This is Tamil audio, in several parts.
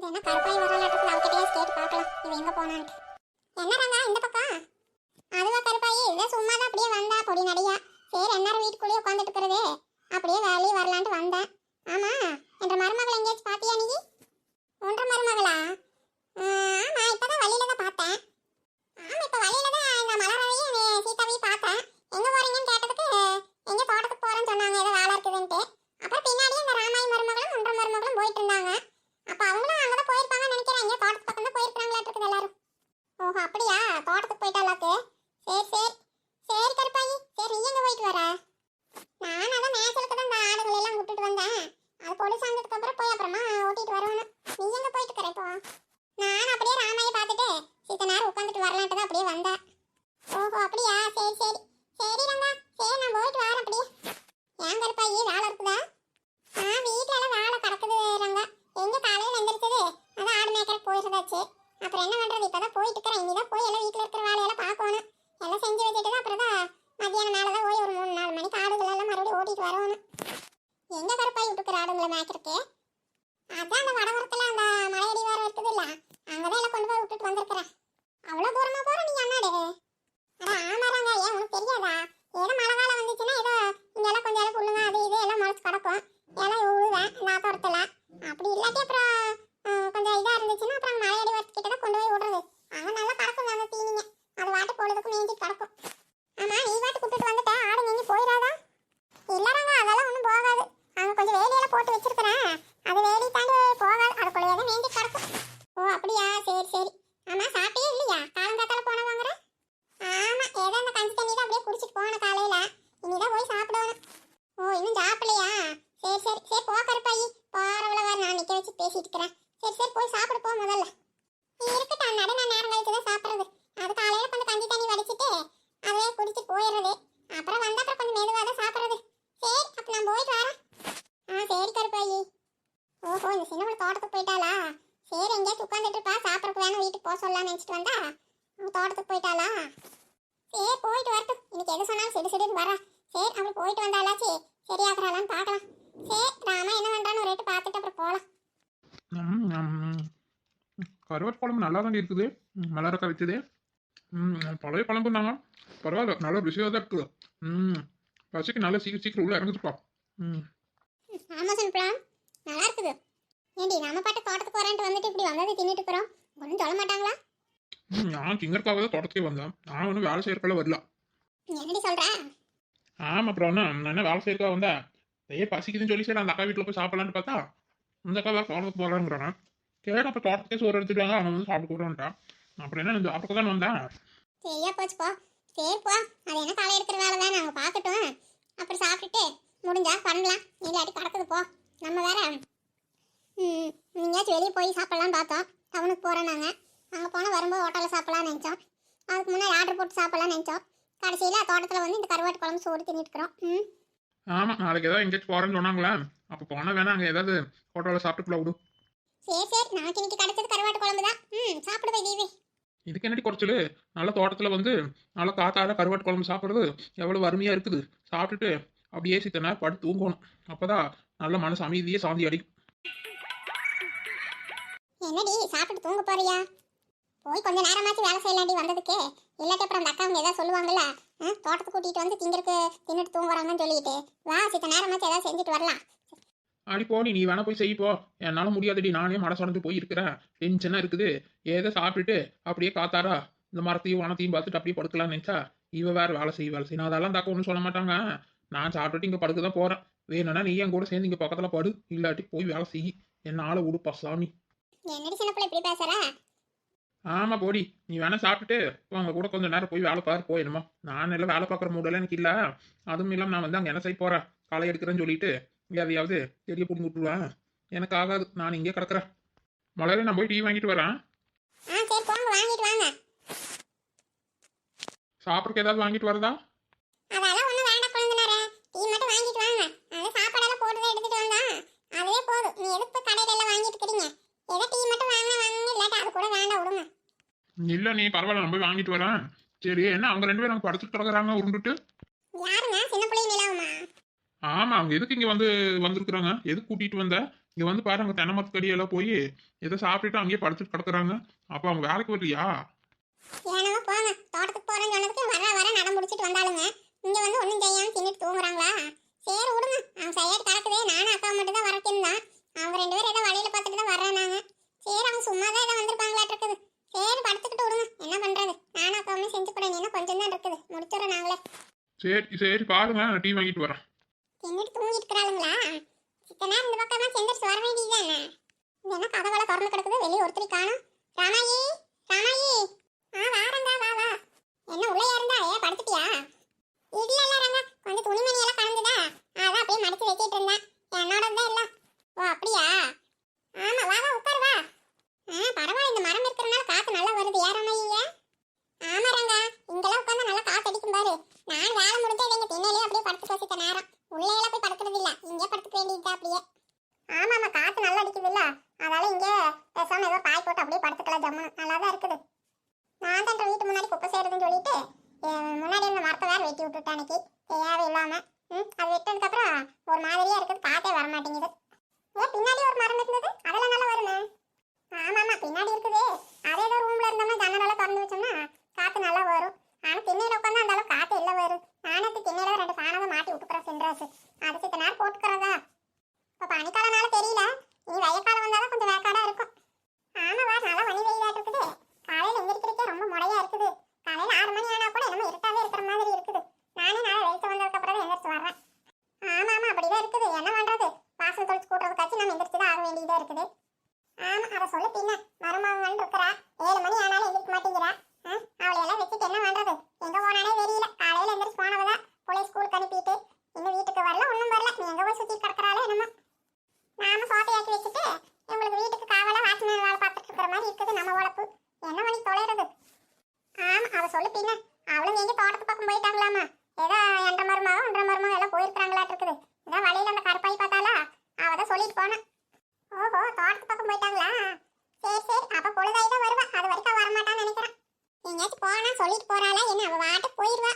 என்ன கருப்பாய் வரலாற்றுக்கு அவகிட்டயே கேட்டு பார்க்கலாம். இவன் எங்க போனான்ட்டு என்ன ரங்கா இந்த பக்கம் அதுவா கருப்பாயி இதை சும்மா தான் அப்படியே வந்தா பொடி நடிகா. சரி என்ன வீட்டுக்குள்ளேயே உட்காந்துட்டு இருக்கிறது. அப்படியே வேலையே வரலான்ட்டு வந்தேன். ஆமா என்ற மருமகள் எங்கேயாச்சும் பாத்தியா நீ? ஒன்ற மருமகளா? ஆமா இப்பதான் வழியில தான் பார்த்தேன். ஆமா இப்ப வழியில தான் இந்த மலரையும் வே- சீதாவையும் பார்த்தேன் எங்க போறீங்கன்னு கேட்டதுக்கு எங்க தோட்டத்துக்கு போறேன்னு சொன்னாங்க ஏதோ வேலை இருக்குதுன்ட்டு அப்புறம் பின்னாடியே இந்த ராமாய் மருமகளும் ஒன்ற மருமகளும் போயிட்டு இருந்தாங்க அப்ப அவங்களும் அங்கதான் போயிருப்பாங்கன்னு நினைக்கிறேன் எங்க தோட்டத்து பக்கம் தான் போயிருக்காங்களா இருக்குது எல்லாரும் ஓஹோ அப்படியா தோட்டத்துக்கு போயிட்டாலாக்கு சரி சரி சரி கருப்பாயி சரி நீ எங்க போயிட்டு வர நான் அதான் மேய்ச்சலுக்கு தான் இந்த ஆடுகள் எல்லாம் விட்டுட்டு வந்தேன் அது பொலிஸ் வந்ததுக்கு அப்புறம் போய் அப்புறமா ஓட்டிட்டு வருவானா. நீ எங்க போயிட்டு இருக்கிற இப்போ? நான் அப்படியே ராமையை பார்த்துட்டு சித்த நேரம் உட்காந்துட்டு வரலான்ட்டு தான் அப்படியே வந்தேன் ஓஹோ அப்படியா? Смотри, ஓஹோ இந்த சின்னவள தோட்டத்துக்கு போயிட்டாளா? சரி எங்கேயாச்சும் உட்காந்துட்டு இருப்பா. சாப்பிட்றதுக்கு வேணும் வீட்டுக்கு போக சொல்லலாம்னு நினச்சிட்டு வந்தா. அவ தோட்டத்துக்கு போயிட்டாளா? சரி போயிட்டு வரட்டும். இன்னைக்கு எது சொன்னாலும் சிடு சிடுன்னு வரா சரி அப்படி போயிட்டு வந்தாலாச்சு. சரியாக்குறாளான்னு பார்க்கலாம். சரி ராமா என்ன பண்றான்னு ஒரு ரேட்டு பார்த்துட்டு அப்புறம் போகலாம். கருவாட்டு குழம்பு நல்லா தான் இருக்குது. ம், மிளகா வச்சது ம் பழைய குழம்பு தாங்க பரவாயில்ல நல்ல ருசியாக தான் இருக்குது. ம் பசிக்கு நல்லா சீக்கிரம் சீக்கிரம் உள்ள இறங்குதுப்பா. ம். ஆமா சொன்னால் நல்லா இருக்குது. ஏண்டி நம்ம பாட்டு தோட்டத்துக்கு வரேன்ட்டு வந்துட்டு இப்படி வந்ததை தின்னுட்டு போகிறோம் ஒன்றும் சொல்ல மாட்டாங்களா? நான் திங்கறக்காக தான் தோட்டத்துக்கே வந்தேன். நான் ஒன்றும் வேலை செய்யறதுக்குள்ள வரல. என்னடி சொல்ற? ஆமாம் அப்புறம் என்ன நான் என்ன வேலை செய்யறதுக்காக வந்தேன்? ஐயே பசிக்குதுன்னு சொல்லி சரி அந்த அக்கா வீட்டில் போய் சாப்பிடலான்னு பார்த்தா இந்த அக்கா வேறு தோட்டத்துக்கு போகிறாங்கிறான் கேட்டு அப்போ தோட்டத்துக்கே சோறு எடுத்துட்டு வாங்க அவன் வந்து சாப்பிட்டு போகிறான்ட்டான் அப்புறம் என்ன இந்த சாப்பிட்டு தான் வந்தேன். சரியா போச்சு போ. சரி போ. அது என்ன காலை எடுக்கிற வேலை தான் நாங்கள் பார்க்கட்டும். அப்புறம் சாப்பிட்டுட்டு முடிஞ்சா பண்ணலாம். இல்லாட்டி கிடக்குது போ. நம்ம வேற ம், எங்கேயாச்சும் வெளியே போய் சாப்பிடலாம்னு பார்த்தோம். டவுனுக்கு போகிறோம் நாங்கள் அங்கே போனால் வரும்போது ஹோட்டலில் சாப்பிடலாம்னு நினச்சோம். அதுக்கு முன்னாடி ஆர்டர் போட்டு சாப்பிடலாம்னு நினச்சோம். கடைசியில் தோட்டத்தில் வந்து இந்த கருவாட்டு குழம்பு சோறு தின்னுட்டு இருக்கிறோம். ம். ஆமாம் நாளைக்கு ஏதாவது எங்கேயாச்சும் போகிறேன்னு சொன்னாங்களே? அப்போ போனால் வேணா அங்கே ஏதாவது ஹோட்டலில் சாப்பிட்டுக்குள்ள விடு. சரி சரி. நமக்கு இன்னைக்கு கிடைச்சது கருவாட்டு குழம்பு தான். ம் சாப்பிடு போய் தீவே இதுக்கு என்னடி குறைச்சல்? நல்ல தோட்டத்தில் வந்து நல்ல காத்தால கருவாட்டு குழம்பு சாப்பிட்றது எவ்வளோ அருமையாக இருக்குது. சாப்பிட்டுட்டு அப்படியே சித்தனை படுத்து தூங்கணும். அப்பதான் நல்ல மனசு அமைதியே சாந்தி அடிக்கும் என்னடி சாப்பிட்டு தூங்க போறியா? போய் கொஞ்ச நேரமாச்சும் வேலை செய்யலாண்டி வந்ததுக்கே. இல்லாட்டி அப்புறம் அந்த அக்காவங்க ஏதாவது சொல்லுவாங்கல்ல தோட்டத்துக்கு கூட்டிட்டு வந்து திங்கருக்கு தின்னுட்டு தூங்குறாங்கன்னு சொல்லிட்டு. வா சித்த நேரமாச்சும் ஏதாவது செஞ்சுட்டு வரலாம். அடி போடி நீ வேணா போய் செய்ப்போ என்னால முடியாதுடி நானே மனசடைஞ்சு போய் இருக்கிறேன் டென்ஷனாக இருக்குது. ஏதோ சாப்பிட்டுட்டு அப்படியே காத்தாரா இந்த மரத்தையும் வனத்தையும் பார்த்துட்டு அப்படியே படுக்கலாம்னு நினச்சா இவ வேற வேலை செய்ய வேலை செய்யும் அதெல்லாம் தாக்க ஒன்றும் சொல்ல மாட்டாங்க. நான் சாப்பிட்டுட்டு இங்கே படுக்க தான் போகிறேன் வேணும்னா நீ என் கூட சேர்ந்து இங்கே பக்கத்தில் படு. இல்லாட்டி போய் வேலை செய். என்னால் விடுப்பா சாமி என்னடி சின்ன பிள்ளை இப்படி பேசுற? ஆமா போடி நீ வேணா சாப்பிட்டுட்டு அவங்க கூட கொஞ்சம் நேரம் போய் வேலை பாரு போயிடுமா நான் எல்லாம் வேலை பார்க்குற மூடெல்லாம் எனக்கு இல்லை. அதுவும் இல்லாமல் நான் வந்து அங்கே என்ன செய்ய போறேன் களை எடுக்கிறேன்னு சொல்லிட்டு எதையாவது தெரிய பிடிங்கி விட்டுருவேன் எனக்கு ஆகாது நான் இங்கே கிடக்குறேன். மலரே நான் போய் டீ வாங்கிட்டு வரேன். சாப்பிட்றதுக்கு ஏதாவது வாங்கிட்டு வரதா அதெல்லாம் ஒன்றும் வேண்டாம் குழந்தைனார டீ மட்டும் வாங்கிட்டு வாங்க அது சாப்பாடெல்லாம் போட்டு தான் எடுத்துட்டு வந்தா அதுவே போதும் நீ எதுக்கு கடையில எல்லாம் வாங்கிட்டு இருக்கிறீங்க ஏதோ டீ மட்டும் வாங்க வாங்க இல்லாட்டி அது கூட வேண்டாம் விடுங்க இல்லை நீ பரவாயில்ல போய் வாங்கிட்டு வரேன். சரி என்ன அவங்க ரெண்டு பேரும் படுத்துட்டு கிடக்குறாங்க உருண்டுட்டு? யாருங்க? சின்ன பிள்ளை நிலாவுமா? ஆமா அவங்க எதுக்கு இங்கே வந்து வந்திருக்கிறாங்க? எதுக்கு கூட்டிட்டு வந்த? இங்க வந்து பாரு அங்க தென்னை மரத்துக்கடியெல்லாம் போய் ஏதோ சாப்பிட்டுட்டு அங்கேயே படுத்துட்டு கிடக்குறாங்க. அப்ப அவங்க வேலைக்கு வரலையா? ஏனவோ போங்க தோட்டத்துக்கு போறேன்னு சொன்னதுக்கு வர வர நடம் முடிச்சிட்டு வந்தாளுங்க. இங்க வந்து ஒண்ணும் செய்யாம தின்னுட்டு தூங்குறாங்களா சரி விடுங்க அவன் சரியாட்டு கிடக்குதே நானும் அக்கா மட்டும் தான் வரக்கிருந்தான் அவங்க ரெண்டு பேரும் ஏதோ வழியில பார்த்துட்டு தான் வர்றானாங்க சரி அவங்க சும்மா தான் ஏதோ வந்திருப்பாங்களாட்டு இருக்குது சரி படுத்துக்கிட்டு விடுங்க என்ன பண்றது நானும் அக்காவுமே செஞ்சு கூட இன்னும் கொஞ்சம் தான் இருக்குது முடிச்சிடறோம் நாங்களே சரி சரி பாருங்க நான் டீ வாங்கிட்டு வரேன். தின்னுட்டு தூங்கிட்டு இருக்கறாளுங்களா இத்தனை நேரம் இந்த பக்கமா செஞ்சுட்டு வர வேண்டியதுதானே? இது என்ன கதவெல்லாம் திறந்து கிடக்குது? வெளியே ஒருத்தரை காணும் ராமாயி ராமாயி ஆ வாரங்க வா வா என்ன உள்ளே இருந்தா ஏன் படுத்துட்டியா இல்ல இல்ல ரங்க கொஞ்சம் துணிமணி எல்லாம் கலந்துதா அதான் அப்படியே மடிச்சு வச்சிட்டு இருந்தேன் என்னோட தான் இல்ல ஓ அப்படியா ஆமா வா வா உட்கார் வா ஆ பரவாயில்ல இந்த மரம் இருக்கிறனால காத்து நல்லா வருது ஏன் ராமையா ஆமா ரங்க இங்கெல்லாம் உட்காந்தா நல்லா காத்து அடிக்கும் பாரு நான் வேலை முடிஞ்சா எங்க திண்ணையிலே அப்படியே படுத்து வச்சுட்ட நேரம் உள்ளே எல்லாம் போய் படுக்கிறது இல்ல இங்கே படுத்துக்க வேண்டியது அப்படியே ஆமா ஆமா காத்து நல்லா அடிக்குது இல்ல அதனால இங்க பேசாம ஏதோ பாய் போட்டு அப்படியே படுத்துக்கலாம் ஜம்மு நல்லா தான் இருக்குது நான் தான் வீட்டு முன்னாடி குப்பை செய்யறதுன்னு சொல்லிட்டு என் முன்னாடி இந்த மரத்தை வேற வெட்டி விட்டுட்டேன் அன்னைக்கு தேவை இல்லாம ம் அது வெட்டதுக்கு அப்புறம் ஒரு மாதிரியா இருக்குது காத்தே வர மாட்டேங்குது ஏன் பின்னாடி ஒரு மரம் இருந்தது அதெல்லாம் நல்லா வருமே ஆமா ஆமா பின்னாடி இருக்குது அதே ஏதோ ரூம்ல இருந்தோம்னா ஜன்னலெல்லாம் திறந்து வச்சோம்னா காத்து நல்லா வரும் ஆனா திண்ணையில உட்காந்து அந்த அளவுக்கு காத்து இல்ல வரும் நானே திண்ணையில ரெண்டு சாணத்தை மாட்டி விட்டுக்கிறேன் சின்ராசு அது சித்த நேரம் போட்டுக்கிறதா இப்ப பனிக்காலனால தெரியல நீ வெய்யக்காலம் வந்தாதான் கொஞ்சம் வேக்காடா இருக்கும் ஆமா வா நல்லா மணி வெயிலா இருக்குது காலையில எந்திரிக்கிறதுக்கே ரொம்ப முடையா இருக்குது காலையில ஆறு மணி ஆனா கூட என்னமோ இருட்டாவே இருக்கிற மாதிரி இருக்குது நானே நாளை வெளிச்சம் வந்ததுக்கு அப்புறம் தான் எந்திரிச்சு வர்றேன் ஆமா ஆமா அப்படிதான் இருக்குது என்ன பண்றது வாசல் தொழிச்சு கூட்டுறதுக்காச்சும் நம்ம எந்திரிச்சு தான் ஆக வேண்டியதா இருக்குது ஆமா அவ சொல்லு பின்ன மருமகன் இருக்கிறா ஏழு மணி ஆனாலும் எந்திரிக்க மாட்டேங்கிறா ஆ, அவளை எல்லாம் வச்சுட்டு என்ன பண்றது எங்க போனானே தெரியல காலையில எந்திரிச்சு போனவதா போய் ஸ்கூலுக்கு அனுப்பிட்டு இன்னும் வீட்டுக்கு வரல ஒண்ணும் வரல நீ எங்க போய் சுத்தி கிடக்குறாளே என்னமோ நாம சோத்தையாக்கி வச்சுட்டு உங்களுக்கு வீட்டுக்கு காவலா வாட்ச்மேன் வேலை பார்த்துட்டு இருக்கிற மாதிரி இருக்குது நம்ம உழப்பு என்ன பண்ணி தொலைறது ஆமா அவ சொல்லு பின்ன அவளும் எங்க தோட்டத்து பக்கம் போயிட்டாங்களாமா ஏதோ என்ற மருமகம் ஒன்றரை மருமகம் எல்லாம் போயிருக்கிறாங்களாட்டு இருக்குது இதான் வழியில அந்த கருப்பாய் பார்த்தாலா அவ தான் சொல்லிட்டு போனா ஓஹோ தோட்டத்து பக்கம் போயிட்டாங்களா சரி சரி அப்ப பொழுதாய் தான் வருவா அது வரைக்கும் அவ வரமாட்டான்னு நினைக்கிறேன் எங்கேயாச்சும் போனா சொல்லிட்டு போறாளா என்ன அவ வாட்டுக்கு போயிடுவா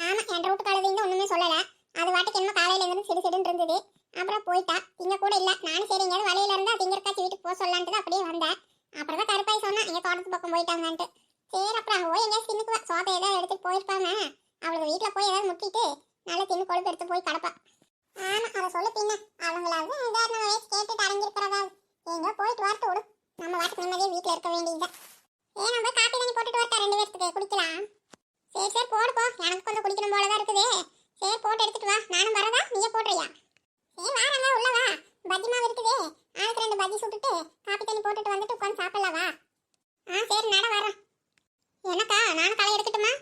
ஆமா என் ரூட்டு கழுதைந்து ஒண்ணுமே சொல்லல. அது வாட்டுக்கு என்ன காலையில இருந்து சிடு சிடுன்னு இருந்தது. அப்புறம் போயிட்டா. திங்க கூட இல்ல. நானும் சரி எங்கேயாவது வழியில இருந்தா திங்கறக்காச்சும் வீட்டுக்கு போக சொல்லலான்ட்டு அப்படியே வந்தேன். அப்புறம் தான் கருப்பாய் சொன்னா எங்க தோட்டத்து பக்கம் போயிட்டாங்கன்ட்டு சரி அப்புறம் அங்க போய் எங்கேயாவது தின்னுக்குவா சோத்தை ஏதாவது எடுத்துட்டு போயிருப்பாங்க. அவளுக்கு வீட்டுல போய் ஏதாவது முட்டிட்டு நல்லா தின்னு கொழுப்பு எடுத்து போய் கடப்பா. ஆமா அவ சொல்லு பின்ன. அவங்களாவது ஏதாவது நம்ம வயசு கேட்டுட்டு அடங்கிருக்கிறதாவது எங்க போயிட்டு வரட்டு விடும் நம்ம வாட்டுக்கு நிம்மதியே வீட்டுல இருக்க வேண்டியதுதான். ஏன் நம்ம காப்பி தண்ணி போட்டுட்டு வரட்டா ரெண்டு பேர்த்துக்கு. குடிக்கலாம். சரி சரி போடு போ. எனக்கு கொஞ்சம் குடிக்கணும் போல தான் இருக்குது. சரி போட்டு எடுத்துட்டு வா. நானும் வரதா நீயே போடுறியா சரி வாரங்க உள்ள வா. பஜ்ஜி மாவு இருக்குது. ஆளுக்கு ரெண்டு பஜ்ஜி சுட்டுட்டு காப்பி தண்ணி போட்டுட்டு வந்துட்டு உட்காந்து சாப்பிடலாம் வா. ஆ சரி நட வரேன் என்னக்கா நானும் களை எடுக்கட்டுமா?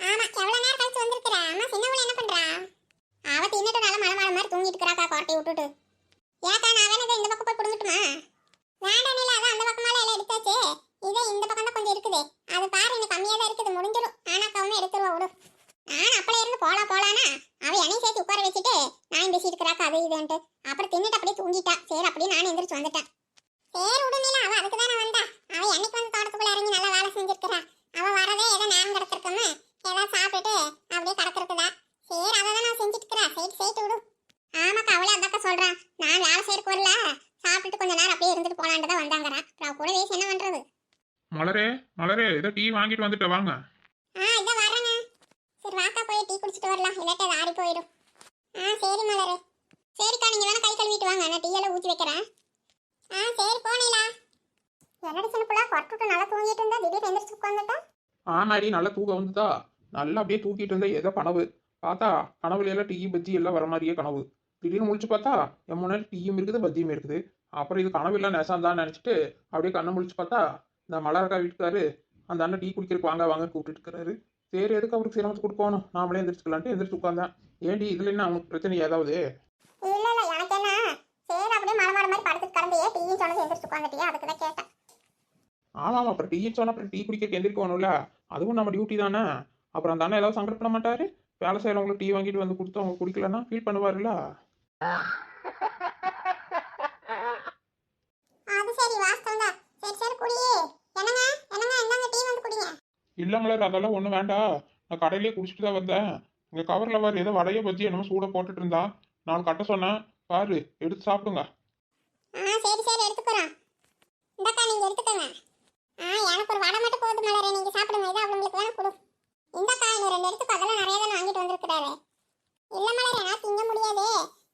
ஆமா எவ்வளவு நேரம் கழிச்சு வந்திருக்கிற? அம்மா சின்னவள என்ன பண்றா? அவ தின்னுட்டு நல்லா மழை மழை மாதிரி தூங்கிட்டு இருக்கிறாக்கா கோட்டையை விட்டுட்டு ஏக்கா நான் வேணா இதை இந்த பக்கம் போய் பிடுங்கட்டுமா வேண்டாம் நீல அதான் அந்த பக்கமால எல்லாம் எடுத்தாச்சு இதே இந்த பக்கம் தான் கொஞ்சம் இருக்குது அது பாரு இன்னும் கம்மியாக தான் இருக்குது முடிஞ்சிடும் ஆனா கவுமே எடுத்துருவா விடு நான் அப்பளே இருந்து போலா போலானா அவ என்னையும் சேர்த்து உட்கார வச்சுட்டு அது இதுன்ட்டு அப்புறம் தின்னுட்டு அப்படியே தூங்கிட்டா. சரி அப்படியே நான் எந்திரிச்சு வந்துட்டேன். சரி நீல அவ அதுக்கு தானே வந்தா. அவ என்னைக்கு வந்து தோட்டத்துக்குள்ள இறங்கி நல்லா வேலை செஞ்சிருக்கிறா. அவ வரதே ஏதோ நேரம் கிடத்திருக்கோமே ஏதாவது சாப்பிட்டுட்டு அப்படியே கிடக்குறதுதா? சரி அதை தான் நான் செஞ்சுட்டு இருக்கிறேன் செய்து விடு. ஆமாக்கா அவளே அதாக்கா சொல்றான் நான் வேலை செய்யறதுக்கு வரல. சாப்பிட்டுட்டு கொஞ்ச நேரம் அப்படியே இருந்துட்டு போலான்ட்டு தான் வந்தாங்கறா அப்புறம் அவ கூட வேசி என்ன பண்றது? மலரே மலரே ஏதோ டீ வாங்கிட்டு வந்துட்டு வாங்க. ஆ இதை வரேங்க சரி வாக்கா போய் டீ குடிச்சிட்டு வரலாம். இல்லாட்டி அது ஆறி போயிடும். ஆ சரி மலரு. சரிக்கா நீங்க வேணா கை கழுவிட்டு வாங்க. நான் டீயெல்லாம் ஊற்றி வைக்கிறேன். ஆ சரி போனீங்களா என்னடி சின்ன பிள்ளை? கொட்டுட்டு நல்லா தூங்கிட்டு இருந்தா? திடீர்னு எந்திரிச்சு உட்காந்துட்டா ஆமாடி நல்லா தூக்கம் வந்துதா நல்லா அப்படியே தூக்கிட்டு இருந்தா ஏதோ கனவு. பார்த்தா கனவுல எல்லாம் டீ பஜ்ஜி எல்லாம் வர மாதிரியே கனவு. திடீர்னு முழிச்சு பார்த்தா என் முன்னாடி டீயும் இருக்குது பஜ்ஜியும் இருக்குது. அப்புறம் இது கனவு எல்லாம் நெசம் நினச்சிட்டு அப்படியே கண்ணை முழிச்சு பார்த்தா இந்த மலரக்கா வீட்டுக்காரு அந்த அண்ணன் டீ குடிக்கிறதுக்கு வாங்க வாங்க கூப்பிட்டு இருக்கிறாரு சரி எதுக்கு அவருக்கு சிரமத்தை கொடுக்கணும்? நாமளே எந்திரிச்சுக்கலான்ட்டு எந்திரிச்சு உட்காந்தேன் ஏன்டி இதுல என்ன அவனுக்கு பிரச்சனை ஏதாவது? இல்ல இல்ல எனக்கு என்ன? சரி அப்படியே மலை மாதிரி படுத்துட்டு கிடந்தையே டீயும் சொன்னது எந்திரிச்சு உட்காந்துட்டியா? அதுக்கு தான் கேட்டேன். ஆமாம் அப்புறம் டீ சொன்னா அப்புறம் டீ குடிக்க எந்திரிக்கணும்ல. அதுவும் நம்ம டியூட்டி தானே. அப்புறம் அந்த அண்ணன் ஏதாவது சங்கடம் பண்ண மாட்டாரு? வேலை செய்கிறவங்களுக்கு டீ வாங்கிட்டு வந்து கொடுத்து அவங்க குடிக்கலன்னா ஃபீல் பண்ணுவாருல்ல? அது சரி வாஸ்தவம் தான். சரி சரி குடியே என்னங்க? என்னங்க? என்னங்க டீ வந்து குடிங்க? இல்லை மலர் அதெல்லாம் ஒன்றும் வேண்டாம். நான் கடையிலேயே குடிச்சிட்டு தான் வந்தேன். இங்கே கவரில் வர ஏதோ வடைய பஜ்ஜி என்னமோ சூட போட்டுட்டு இருந்தா. நான் கட்ட சொன்னேன். பாரு எடுத்து சாப்பிடுங்க. ஆ சரி சரி எடுத்துக்கிறோம் இந்தக்கா நீங்க எடுத்துக்கங்க. ஆ எனக்கு ஒரு வடை மட்டும் போதும் மலரே. நீங்க சாப்பிடுங்க. இது அவங்களுக்கு வேணா கொடு. இந்தக்கா இன்னும் ரெண்டு எடுத்துக்கோ அதெல்லாம் நிறைய தானே வாங்கிட்டு வந்திருக்கிறாரு. இல்ல மலரே நான் திங்க முடியாது.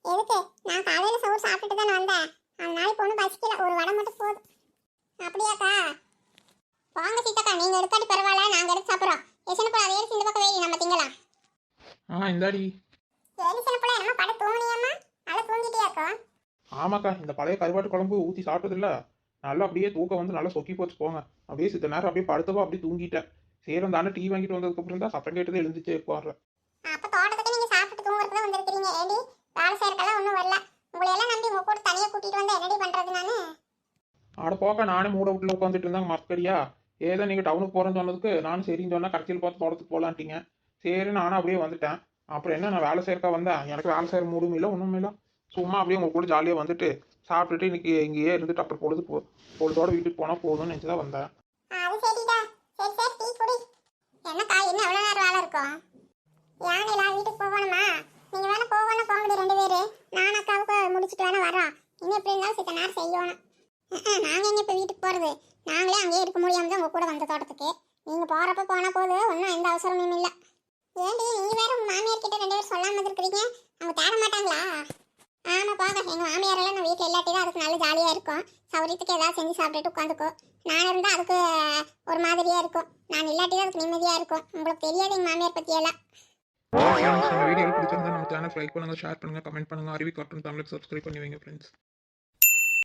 எதுக்கு? நான் காலையில சோறு சாப்பிட்டுட்டு தானே வந்தேன். அதனால இப்போ ஒன்றும் பசிக்கல. ஒரு வடை மட்டும் போதும். அப்படியாக்கா? வாங்க சீதாக்கா. நீங்க எடுக்காட்டி பரவாயில்ல. நாங்க எடுத்து சாப்பிட்றோம். எசனுக்கு அதே சிந்து பக்கம் வேணும் நம்ம திங்கலாம். ஆ இந்தாடி. ஆமாக்கா இந்த பழைய கருவாட்டு குழம்பு ஊற்றி சாப்பிட்டதில்ல. நல்லா அப்படியே தூக்கம் வந்து நல்லா சொக்கி போச்சு போங்க. அப்படியே சித்த நேரம் அப்படியே படுத்தவோ அப்படியே தூங்கிட்டேன். சேரம் தானே டீ வாங்கிட்டு வந்ததுக்கப்புறம் தான் சத்தம் கேட்டது எழுந்துச்சு போடுறேன் அப்ப தோட்டத்துக்கு நீங்க சாப்பிட்டு தூங்குறதுக்கு தான் வந்திருக்கீங்க ஏடி வேலை செய்யறதுக்கெல்லாம் ஒன்றும் வரல. உங்களை எல்லாம் நம்பி உங்க கூட தனியா கூட்டிட்டு வந்தா என்னடி பண்றது நானு? ஆட போக்க நானே மூட வீட்டில் உட்காந்துட்டு இருந்தாங்க மஸ்கரியா ஏதோ நீங்கள் டவுனுக்கு போகிறேன்னு சொன்னதுக்கு நானும் சரின்னு சொன்னால் கடைசியில் பார்த்து தோட்டத்துக்கு போகலான்ட்டீங்க சரி நானும் அப்படியே வந்துட்டேன். அப்புறம் என்ன நான் வேலை செய்யறக்கா வந்தேன்? எனக்கு வேலை செய்கிற மூடும் இல்லை ஒன்றும் இல்லை. சும்மா அப்படியே உங்க கூட ஜாலியாக வந்துட்டு சாப்பிட்டுட்டு இன்னைக்கு இங்கேயே இருந்துட்டு அப்புறம் பொழுது போ பொழுதோட வீட்டுக்கு போனால் போதும்னு நினச்சி தான் வந்தேன் அது சரிடா. சரி சரி டீ குடி. என்னக்கா இன்னும் எவ்வளவு நேரம் வேலை இருக்கும்? யானையில வீட்டுக்கு போகணுமா? நீங்க வேணா போகணும் போக முடியும் ரெண்டு பேரு. நான் அக்காவுக்கு முடிச்சிட்டு வேணா வரோம் இன்னும் எப்படி இருந்தாலும் சித்த நேரம் செய்யணும். நாங்கள் நாங்க எங்க வீட்டுக்கு போறது. நாங்களே அங்கேயே இருக்க முடியாமல் தான் உங்க கூட வந்த தோட்டத்துக்கு. நீங்கள் போறப்ப போனா போது ஒன்றும் எந்த அவசரமும் இல்லை. ஏண்டி நீங்க வேற உங்க மாமியார் கிட்ட ரெண்டு பேரும் சொல்லாம இருக்கிறீங்க அவங்க தேட மாட்டாங்களா? ஆமா போக எங்க மாமியார் எல்லாம் நான் வீட்டில் இல்லாட்டி தான் அதுக்கு நல்ல ஜாலியாக இருக்கும். சௌரியத்துக்கு ஏதாவது செஞ்சு சாப்பிட்டுட்டு உட்காந்துக்கும் நான் இருந்தால் அதுக்கு ஒரு மாதிரியாக இருக்கும். நான் இல்லாட்டி தான் அதுக்கு நிம்மதியாக இருக்கும். உங்களுக்கு தெரியாது எங்கள் மாமியார் பற்றியெல்லாம் வீடியோ பிடிச்சிருந்தா நம்ம சேனல் லைக் பண்ணுங்கள் ஷேர் பண்ணுங்கள் கமெண்ட் பண்ணுங்கள் அறிவி கார்ட்டூன் தமிழுக்கு சப்ஸ்கிரைப் பண்ணி வைங்க ஃப்ரெண்ட்ஸ்